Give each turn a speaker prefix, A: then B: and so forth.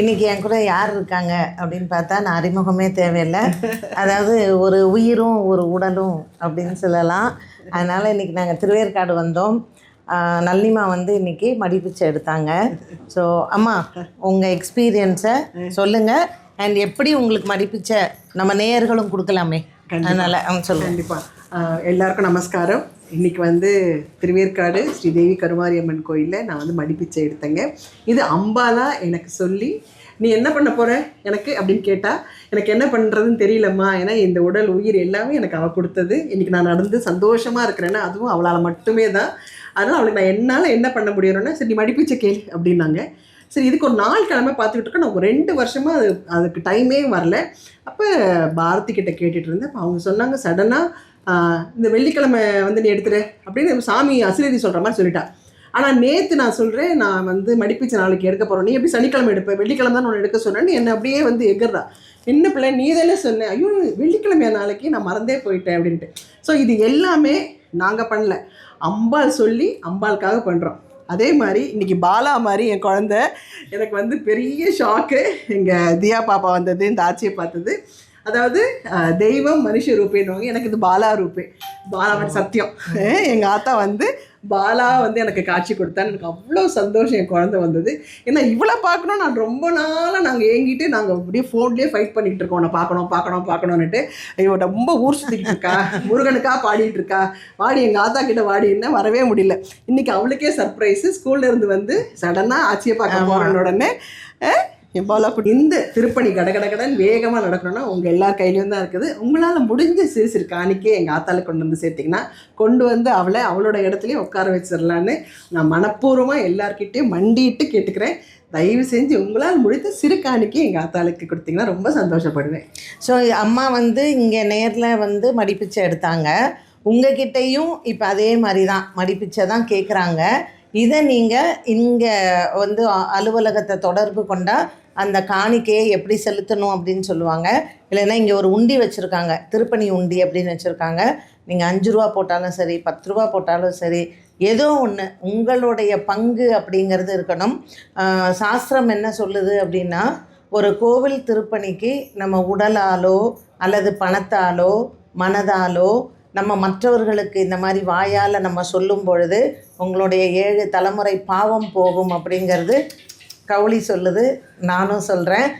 A: இன்னைக்கு என் கூட யார் இருக்காங்க அப்படின்னு பார்த்தா நான் அறிமுகமே தேவையில்லை. அதாவது ஒரு உயிரும் ஒரு உடலும் அப்படின்னு சொல்லலாம். அதனால் இன்னைக்கு நாங்கள் திருவேற்காடு வந்தோம். நல்லிமா வந்து இன்னைக்கு மடிப்பிச்சை எடுத்தாங்க. ஸோ அம்மா உங்கள் எக்ஸ்பீரியன்ஸை சொல்லுங்கள் அண்ட் எப்படி உங்களுக்கு மடிப்பிச்சை நம்ம நேயர்களும் கொடுக்கலாமே. அதனால் சொல்லுங்கள்
B: கண்டிப்பாக எல்லாருக்கும் நமஸ்காரம். இன்னைக்கு வந்து திருவேற்காடு ஸ்ரீ தேவி கருமாரியம்மன் கோயிலில் நான் வந்து மடிப்பிச்சை எடுத்தேங்க. இது அம்பாலா எனக்கு சொல்லி நீ என்ன பண்ண போற? எனக்கு அப்படின்னு கேட்டா எனக்கு என்ன பண்ணுறதுன்னு தெரியலம்மா. ஏன்னா இந்த உடல் உயிர் எல்லாமே எனக்கு அவள் கொடுத்தது. இன்னைக்கு நான் நடந்து சந்தோஷமாக இருக்கிறேன்னா அதுவும் அவளால் மட்டுமே தான். அதனால் அவளுக்கு நான் என்னால் என்ன பண்ண முடியணும்னா சரி நீ மடிப்பிச்சை கேளு அப்படின்னாங்க. சரி இதுக்கு ஒரு நாள் கிழமை பார்த்துக்கிட்டு இருக்கேன் நான் ஒரு ரெண்டு வருஷமாக அது அதுக்கு டைமே வரல. அப்போ பாரதி கிட்ட கேட்டுட்டு இருந்தேன். அவங்க சொன்னாங்க சடனாக இந்த வெள்ளிக்கிழமை வந்து நீ எடுத்துரு அப்படின்னு சாமி அசிரதி சொல்கிற மாதிரி சொல்லிட்டா. ஆனால் நேற்று நான் சொல்கிறேன் நான் வந்து மடிப்பிச்ச நாளைக்கு எடுக்க போகிறோம் நீ எப்படி சனிக்கிழமை எடுப்ப? வெள்ளிக்கிழமை தான் உன்னை எடுக்க சொன்னேன்னு என்னை அப்படியே வந்து எகிறா என்ன பிள்ளை நீ தானே சொன்னேன் ஐயோ வெள்ளிக்கிழமையா நாளைக்கு? நான் மறந்தே போயிட்டேன் அப்படின்ட்டு. ஸோ இது எல்லாமே நாங்கள் பண்ணல. அம்பாள் சொல்லி அம்பாளுக்காக பண்ணுறோம் அதே மாதிரி இன்னைக்கு பாலா மாதிரி என் குழந்த எனக்கு வந்து பெரிய ஷாக்கு எங்கள் தியா பாப்பா வந்தது இந்த ஆட்சியை பார்த்தது. அதாவது தெய்வம் மனுஷ ரூபேன்னு எனக்கு இது பாலா ரூபே. பாலா சத்தியம். எங்கள் ஆத்தா வந்து பாலா வந்து எனக்கு காட்சி கொடுத்தான்னு எனக்கு அவ்வளோ சந்தோஷம் என் குழந்தை வந்தது. ஏன்னா இவ்வளோ பார்க்கணும் நான் ரொம்ப நாளாக நாங்கள் ஏங்கிட்டு நாங்கள் அப்படியே ஃபோன்லேயே ஃபைட் பண்ணிகிட்டு இருக்கோம். நான் பார்க்கணும் பார்க்கணும் பார்க்கணுன்னுட்டு ஐயோ ரொம்ப ஊர் சுற்றிக்கிட்டு இருக்கா? முருகனுக்கா பாடிட்டு இருக்கா? வாடி எங்கள் ஆத்தா கிட்ட வாடி என்ன? வரவே முடியல. இன்னைக்கு அவளுக்கே சர்ப்ரைஸு ஸ்கூல்ல இருந்து வந்து சடனாக ஆட்சியை பார்க்க போகிறேன் உடனே அஹ், இந்த திருப்பணி கடகடகடன் வேகமாக நடக்கணும்னா உங்கள் எல்லார் கையிலையும் தான் இருக்குது. உங்களால் முடிஞ்ச சிறு சிறு காணிக்கே எங்கள் ஆத்தால கொண்டு வந்து சேர்த்திங்கன்னா கொண்டு வந்து அவளை அவளோட இடத்துலையும் உட்கார வச்சிடலான்னு நான் மனப்பூர்வமாக எல்லார்கிட்டயும் மண்டிட்டு கேட்டுக்கிறேன். தயவு செஞ்சு உங்களால் முடித்த சிறு காணிக்கை எங்கள் ஆத்தாளுக்கு கொடுத்தீங்கன்னா ரொம்ப சந்தோஷப்படுவேன்.
A: ஸோ அம்மா வந்து இங்கே நேரில் வந்து மடிப்பிச்சை எடுத்தாங்க. உங்ககிட்டயும் இப்போ அதே மாதிரி தான் மடிப்பிச்சை தான் கேட்குறாங்க இதை நீங்கள் இங்கே வந்து அ- அலுவலகத்தை தொடர்பு கொண்டால் அந்த காணிக்கையை எப்படி செலுத்தணும் அப்படின்னு சொல்லுவாங்க. இல்லைன்னா இங்கே ஒரு உண்டி வச்சுருக்காங்க. திருப்பணி உண்டி அப்படின்னு வச்சுருக்காங்க. நீங்கள் அஞ்சு ரூபா போட்டாலும் சரி பத்து ரூபா போட்டாலும் சரி ஏதோ ஒன்று உங்களுடைய பங்கு அப்படிங்கிறது இருக்கணும். சாஸ்திரம் என்ன சொல்லுது அப்படின்னா ஒரு கோவில் திருப்பணிக்கு நம்ம உடலாலோ அல்லது பணத்தாலோ மனதாலோ நம்ம மற்றவர்களுக்கு இந்த மாதிரி வாயால் நம்ம சொல்லும் பொழுது உங்களுடைய ஏழு தலைமுறை பாவம் போகும் அப்படிங்கிறது கவுளி சொல்லுது நானும் சொல்கிறேன்